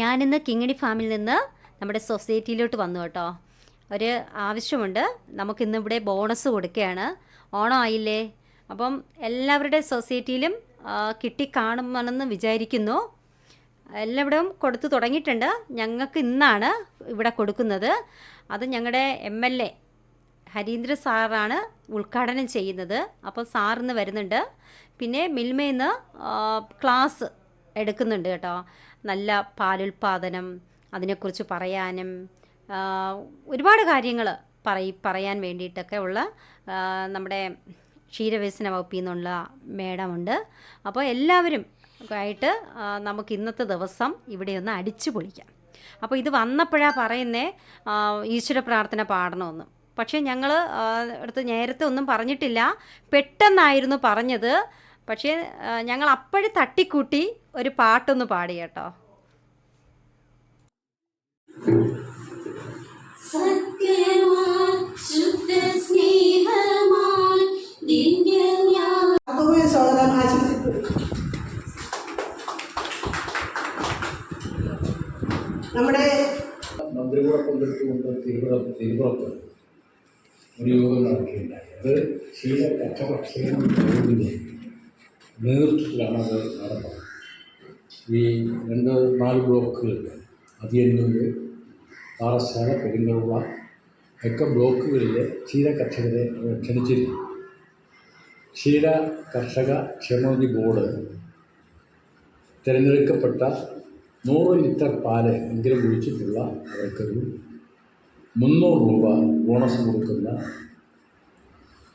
ഞാനിന്ന് കിങ്ങിണി ഫാമിൽ നിന്ന് നമ്മുടെ സൊസൈറ്റിയിലോട്ട് വന്നു കേട്ടോ. ഒരു ആവശ്യമുണ്ട്. നമുക്കിന്നിവിടെ ബോണസ് കൊടുക്കുകയാണ്. ഓണം ആയില്ലേ? അപ്പം എല്ലാവരുടെ സൊസൈറ്റിയിലും കിട്ടി കിട്ടിക്കാണുമെന്ന് വിചാരിക്കുന്നു. എല്ലാവിടെയും കൊടുത്തു തുടങ്ങിയിട്ടുണ്ട്. ഞങ്ങൾക്ക് ഇന്നാണ് ഇവിടെ കൊടുക്കുന്നത്. അത് ഞങ്ങളുടെ എം എൽ എ ഹരീന്ദ്ര സാറാണ് ഉദ്ഘാടനം ചെയ്യുന്നത്. അപ്പോൾ സാറിന്ന് വരുന്നുണ്ട്. പിന്നെ മിൽമയിൽ നിന്ന് ക്ലാസ് എടുക്കുന്നുണ്ട് കേട്ടോ. നല്ല പാലുൽപാദനം അതിനെക്കുറിച്ച് പറയാനും ഒരുപാട് കാര്യങ്ങൾ പറയി പറയാൻ വേണ്ടിയിട്ടൊക്കെ ഉള്ള നമ്മുടെ ക്ഷീരവികസന വകുപ്പിൽ നിന്നുള്ള മേഡമുണ്ട്. അപ്പോൾ എല്ലാവരും ആയിട്ട് നമുക്ക് ഇന്നത്തെ ദിവസം ഇവിടെ ഒന്ന് അടിച്ചു പൊളിക്കാം. അപ്പോൾ ഇത് വന്നപ്പോഴാണ് പറയുന്നേ ഈശ്വര പ്രാർത്ഥന പാടണമെന്ന്. പക്ഷേ ഞങ്ങൾ അടുത്ത് നേരത്തെ ഒന്നും പറഞ്ഞിട്ടില്ല. പെട്ടെന്നായിരുന്നു പറഞ്ഞത്. പക്ഷേ ഞങ്ങൾ അപ്പോഴും തട്ടിക്കൂട്ടി ഒരു പാട്ടൊന്ന് പാടി കേട്ടോ. നമ്മുടെ പങ്കെടുത്തുകൊണ്ട് തിരുവനന്തപുരത്ത് ഒരു യോഗം നടക്കുകയുണ്ടായി. അത് ശീല യോഗത്തിന്റെ നേതൃത്വത്തിലാണ് അത് നടന്നത്. ഈ രണ്ട് നാല് ബ്ലോക്കുകളുണ്ട്. അതിയന്നൂര് പാറശ്ശാല പെരിങ്ങളുള്ള ഒക്കെ ബ്ലോക്കുകളിൽ ക്ഷീര കർഷകരെ ക്ഷണിച്ചിരുന്നു ക്ഷീര കർഷക ക്ഷേമനിധി ബോർഡ് തിരഞ്ഞെടുക്കപ്പെട്ട നൂറ് ലിറ്റർ പാൽ എങ്കിലും ഒഴിച്ചിട്ടുള്ള അവർക്കൊരു മുന്നൂറ് രൂപ ബോണസ് കൊടുക്കുന്ന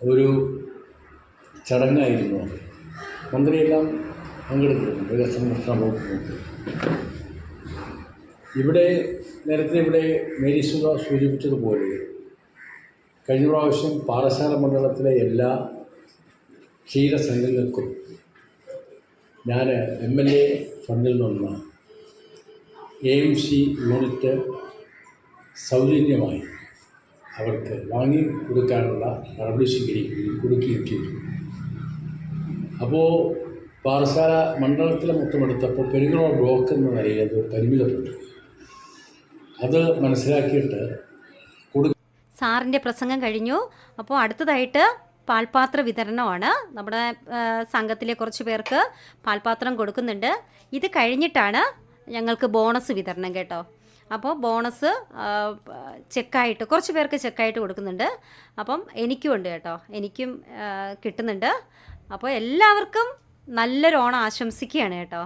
ഒരു ചടങ്ങായിരുന്നു മന്ത്രിയെല്ലാം പങ്കെടുത്തിരുന്നു. വികസന വകുപ്പ് ഇവിടെ നേരത്തെ ഇവിടെ മേരിസുക സൂചിപ്പിച്ചതുപോലെ കഴിഞ്ഞ പ്രാവശ്യം പാറശാല മണ്ഡലത്തിലെ എല്ലാ ക്ഷീരസംഘങ്ങൾക്കും ഞാൻ എം എൽ എ ഫണ്ടിൽ നിന്ന് എം സി യൂണിറ്റ് സൗജന്യമായി അവർക്ക് വാങ്ങി കൊടുക്കാനുള്ള നടപടി സ്വീകരിക്കുകയും കൊടുക്കുകയും ചെയ്തു. അപ്പോൾ പാറശാല മണ്ഡലത്തിലെ മൊത്തം എടുത്തപ്പോൾ പെരുങ്ങളോ ബ്ലോക്ക് എന്ന നിലയിൽ അത് പരിമിതപ്പെട്ടു. അത് മനസ്സിലാക്കിയിട്ട് സാറിന്റെ പ്രസംഗം കഴിഞ്ഞു. അപ്പോൾ അടുത്തതായിട്ട് പാൽപാത്ര വിതരണമാണ്. നമ്മുടെ സംഘത്തിലെ കുറച്ച് പേർക്ക് പാൽപാത്രം കൊടുക്കുന്നുണ്ട്. ഇത് കഴിഞ്ഞിട്ടാണ് ഞങ്ങൾക്ക് ബോണസ് വിതരണം കേട്ടോ. അപ്പോൾ ബോണസ് ചെക്കായിട്ട് കുറച്ച് പേർക്ക് ചെക്കായിട്ട് കൊടുക്കുന്നുണ്ട്. അപ്പം എനിക്കും ഉണ്ട് കേട്ടോ. എനിക്കും കിട്ടുന്നുണ്ട്. അപ്പോൾ എല്ലാവർക്കും നല്ലൊരു ഓണം ആശംസിക്കുകയാണ് കേട്ടോ.